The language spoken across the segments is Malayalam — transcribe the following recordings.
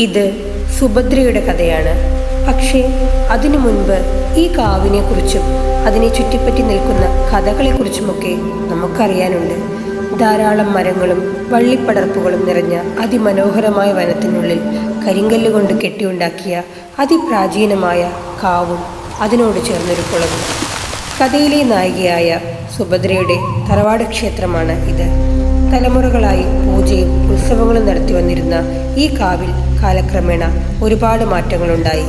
ഇത് സുഭദ്രയുടെ കഥയാണ്. പക്ഷേ അതിനു മുൻപ് ഈ കാവിനെക്കുറിച്ചും അതിനെ ചുറ്റിപ്പറ്റി നിൽക്കുന്ന കഥകളെക്കുറിച്ചുമൊക്കെ നമുക്കറിയാനുണ്ട്. ധാരാളം മരങ്ങളും വള്ളിപ്പടർപ്പുകളും നിറഞ്ഞ അതിമനോഹരമായ വനത്തിനുള്ളിൽ കരിങ്കല്ലുകൊണ്ട് കെട്ടിയുണ്ടാക്കിയ അതിപ്രാചീനമായ കാവും അതിനോട് ചേർന്നൊരു കുളവും. കഥയിലെ നായികയായ സുഭദ്രയുടെ തറവാട് ക്ഷേത്രമാണ് ഇത്. തലമുറകളായി പൂജയും ഉത്സവങ്ങളും നടത്തി വന്നിരുന്ന ഈ കാവിൽ കാലക്രമേണ ഒരുപാട് മാറ്റങ്ങളുണ്ടായി.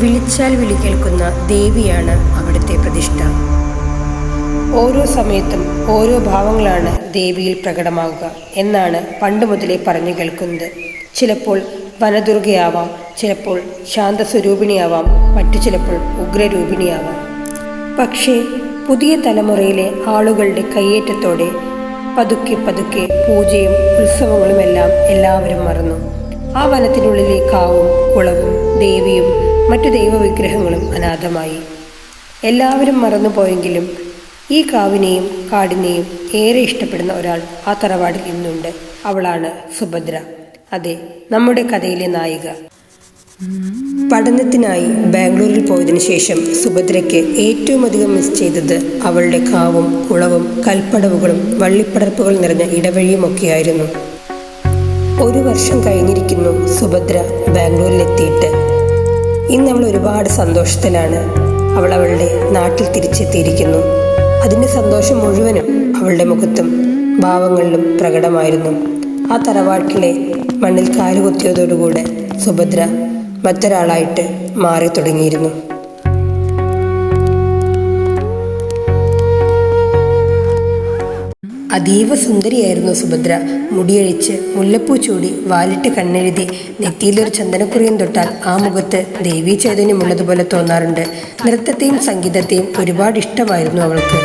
വിളിച്ചാൽ വിളി കേൾക്കുന്ന ദേവിയാണ് അവിടുത്തെ പ്രതിഷ്ഠ. ഓരോ സമയത്തും ഓരോ ഭാവങ്ങളാണ് ദേവിയിൽ പ്രകടമാകുക എന്നാണ് പണ്ട് മുതലേ പറഞ്ഞു കേൾക്കുന്നത്. ചിലപ്പോൾ വനദുർഗയാവാം ചിലപ്പോൾ ശാന്തസ്വരൂപിണിയാവാം മറ്റു ചിലപ്പോൾ ഉഗ്രരൂപിണിയാവാം. പക്ഷേ പുതിയ തലമുറയിലെ ആളുകളുടെ കയ്യേറ്റത്തോടെ പതുക്കെ പതുക്കെ പൂജയും ഉത്സവങ്ങളുമെല്ലാം എല്ലാവരും മറന്നു. ആ വനത്തിനുള്ളിലെ കാവും കുളവും ദേവിയും മറ്റു ദൈവവിഗ്രഹങ്ങളും അനാഥമായി. എല്ലാവരും മറന്നുപോയെങ്കിലും ഈ കാവിനെയും കാടിനെയും ഏറെ ഇഷ്ടപ്പെടുന്ന ഒരാൾ ആ തറവാടിൽ ഇന്നുണ്ട് അവളാണ് സുഭദ്ര. അതെ നമ്മുടെ കഥയിലെ നായിക. പഠനത്തിനായി ബാംഗ്ലൂരിൽ പോയതിനു ശേഷം സുഭദ്രയ്ക്ക് ഏറ്റവും അധികം മിസ് ചെയ്തത് അവളുടെ കാവും കുളവും കൽപ്പടവുകളും വള്ളിപ്പടർപ്പുകൾ നിറഞ്ഞ ഇടവഴിയുമൊക്കെയായിരുന്നു. ഒരു വർഷം കഴിഞ്ഞിരിക്കുന്നു സുഭദ്ര ബാംഗ്ലൂരിലെത്തിയിട്ട്. ഇന്ന് അവൾ ഒരുപാട് സന്തോഷത്തിലാണ്. അവൾ അവളുടെ നാട്ടിൽ തിരിച്ചെത്തിയിരിക്കുന്നു. അതിന്റെ സന്തോഷം മുഴുവനും അവളുടെ മുഖത്തും ഭാവങ്ങളിലും പ്രകടമായിരുന്നു. ആ തറവാട്ടിലെ മണ്ണിൽ കാലുകുത്തിയതോടുകൂടെ സുഭദ്ര മറ്റൊരാളായിട്ട് മാറി തുടങ്ങിയിരുന്നു. അതീവ സുന്ദരിയായിരുന്നു സുഭദ്ര. മുടിയഴിച്ച് മുല്ലപ്പൂ ചൂടി വാലിട്ട് കണ്ണെഴുതി നെറ്റിയിലൊരു ചന്ദനക്കുറിയും തൊട്ടാൽ ആ മുഖത്ത് ദേവീ ചൈതന്യമുള്ളതുപോലെ തോന്നാറുണ്ട്. നൃത്തത്തെയും സംഗീതത്തെയും ഒരുപാട് ഇഷ്ടമായിരുന്നു അവൾക്ക്.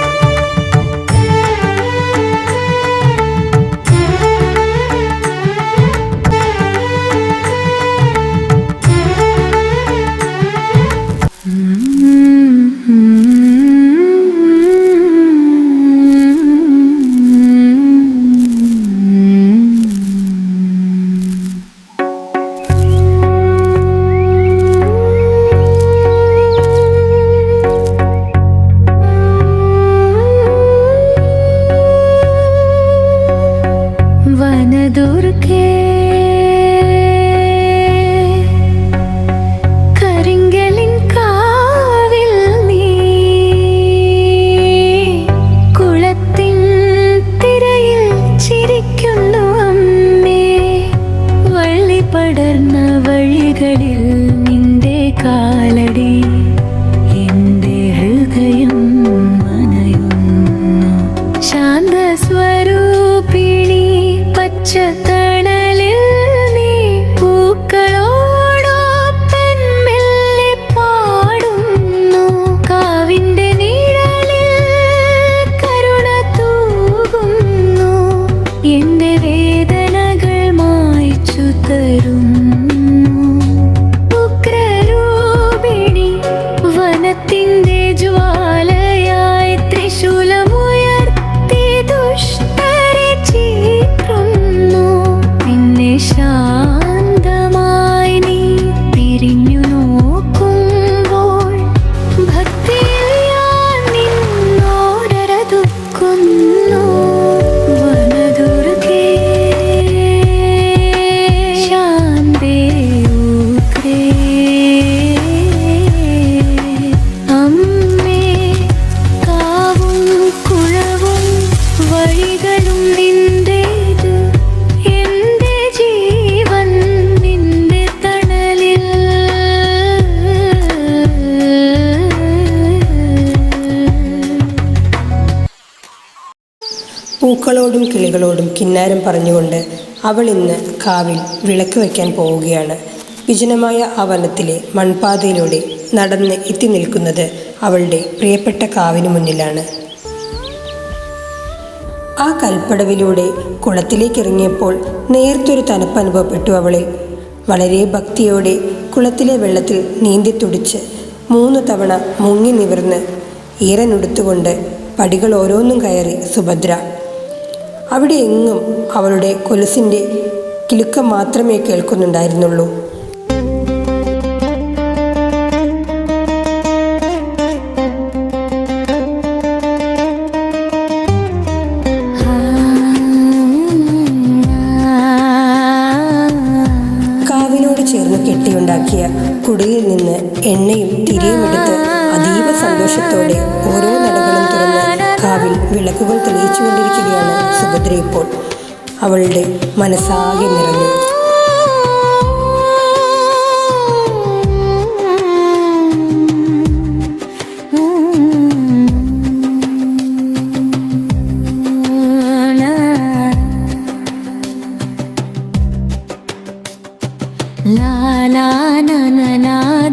പൂക്കളോടും കിളികളോടും കിന്നാരം പറഞ്ഞുകൊണ്ട് അവൾ ഇന്ന് കാവിൽ വിളക്ക് വയ്ക്കാൻ പോവുകയാണ്. വിജനമായ ആ വനത്തിലെ മൺപാതയിലൂടെ നടന്ന് എത്തി നിൽക്കുന്നത് അവളുടെ പ്രിയപ്പെട്ട കാവിന് മുന്നിലാണ്. ആ കൽപ്പടവിലൂടെ കുളത്തിലേക്ക് ഇറങ്ങിയപ്പോൾ നേർത്തൊരു തണുപ്പ് അനുഭവപ്പെട്ടു അവളിൽ. വളരെ ഭക്തിയോടെ കുളത്തിലെ വെള്ളത്തിൽ നീന്തി തുടിച്ച് മൂന്ന് തവണ മുങ്ങി നിവർന്ന് ഈറനുടുത്തുകൊണ്ട് പടികൾ ഓരോന്നും കയറി സുഭദ്ര അവിടെ എങ്ങും അവളുടെ കൊലുസിന്റെ കിലുക്കം മാത്രമേ കേൾക്കുന്നുണ്ടായിരുന്നുള്ളൂ. കാവിനോട് ചേർന്ന് കെട്ടിയുണ്ടാക്കിയ കുടിലിൽ നിന്ന് എണ്ണയും തിരിയും എടുത്ത് അതീവ സന്തോഷത്തോടെ ഓരോ കാവിൽ വിളക്കുകൾ തെളിയിച്ചുകൊണ്ടിരിക്കുകയാണ് സുഭദ്ര ഇപ്പോൾ. അവളുടെ മനസ്സാകെ നിറഞ്ഞു.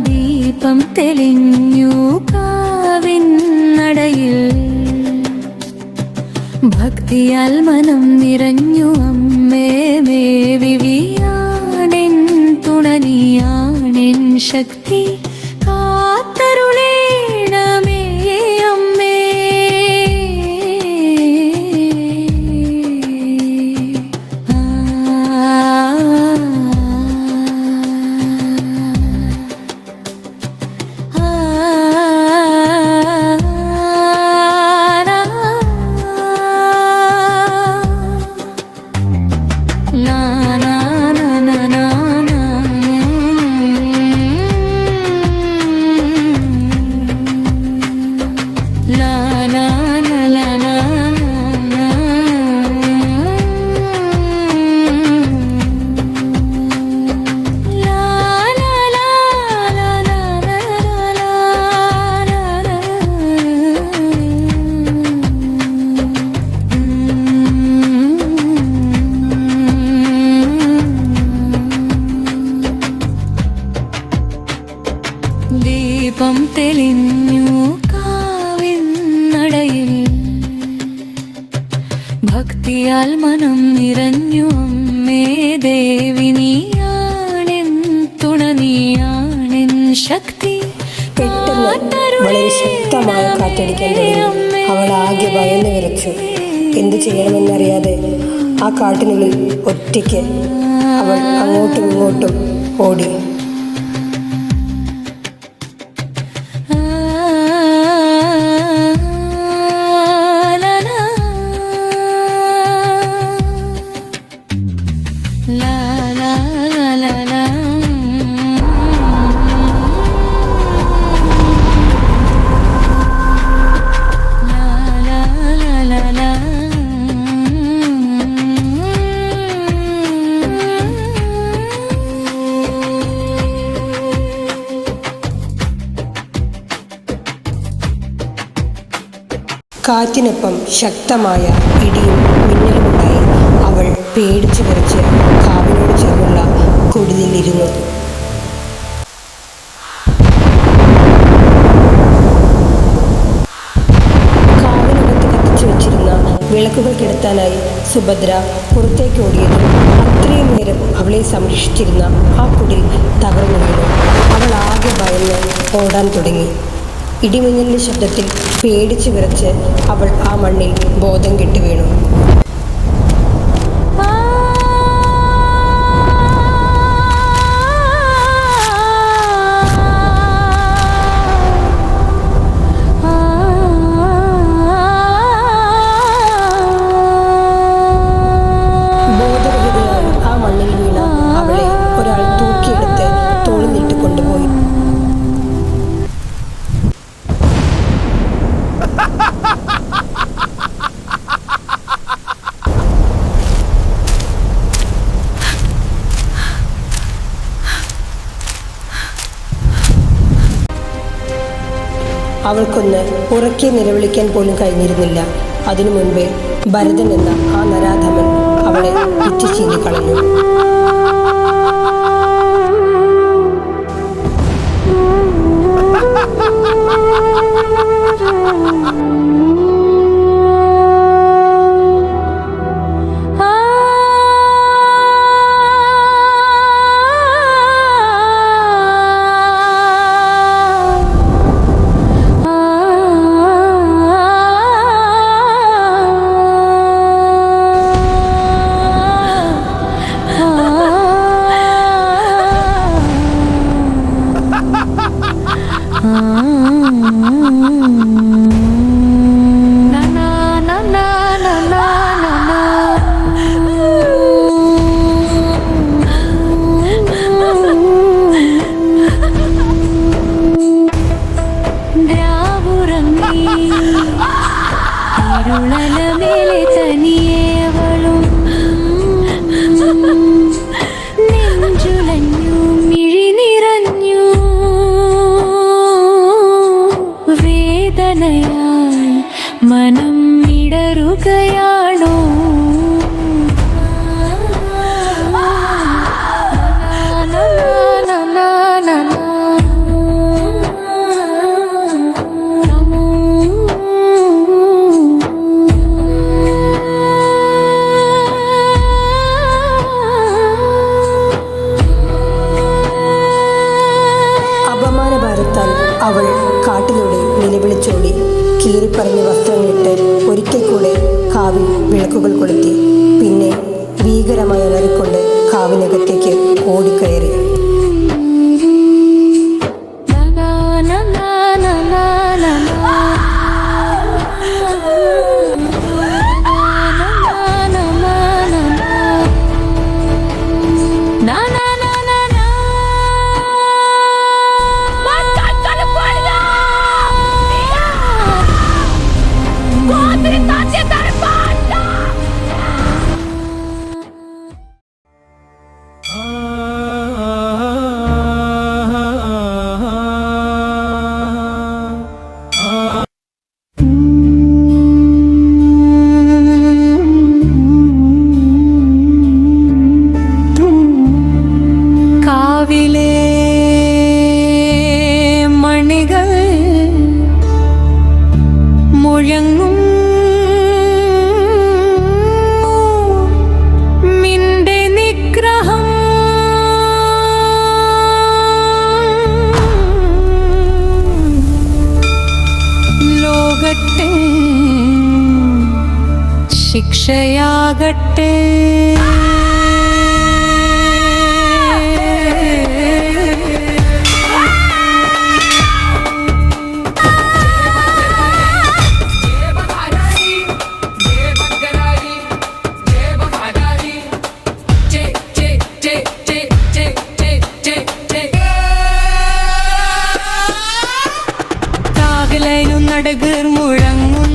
ദീപം തെളിഞ്ഞു. ഭക്തിയാൽ മനം നിറഞ്ഞു ശക്തി പെട്ടെന്ന് വളരെ ശക്തമായ കാറ്റടിക്കാൻ അവൾ ആകെ ഭയന്ന് വിറച്ചു. എന്തു ചെയ്യണമെന്നറിയാതെ ആ കാട്ടിനുള്ളിൽ ഒറ്റയ്ക്ക് അവൾ അങ്ങോട്ടും ഇങ്ങോട്ടും ഓടി. കാറ്റിനൊപ്പം ശക്തമായ ഇടിയും മിന്നലുമുണ്ടായി. അവൾ പേടിച്ചു വിറച്ച് കാവിനോട് ചേർന്നുള്ള കുടിലിരുന്നു കാവിനകത്ത് കത്തിച്ചു വെച്ചിരുന്ന വിളക്കുകൾ കെടുത്താനായി സുഭദ്ര പുറത്തേക്ക് ഓടിയത് അത്രയും നേരം അവളെ സംരക്ഷിച്ചിരുന്ന ആ കുടിൽ തകർന്നു അവൾ ആകെ ഭയന്ന് ഓടാൻ തുടങ്ങി. ഇടിമിന്നലിന്റെ ശബ്ദത്തിൽ പേടിച്ചു വിറച്ച് അവൾ ആ മണ്ണിൽ ബോധം കെട്ടു വീണു. അവൾക്കൊന്ന് ഉറക്കെ നിലവിളിക്കാൻ പോലും കഴിഞ്ഞിരുന്നില്ല. അതിനു മുൻപേ ഭരതൻ എന്ന ആ നരാധമൻ അവളെ പിറ്റിച്ചീന്തി കളഞ്ഞു. ശിക്ഷയാകട്ടെ നടകർ മുഴങ്ങുന്നു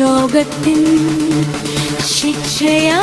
ലോകത്തിൻ ശിക്ഷയാ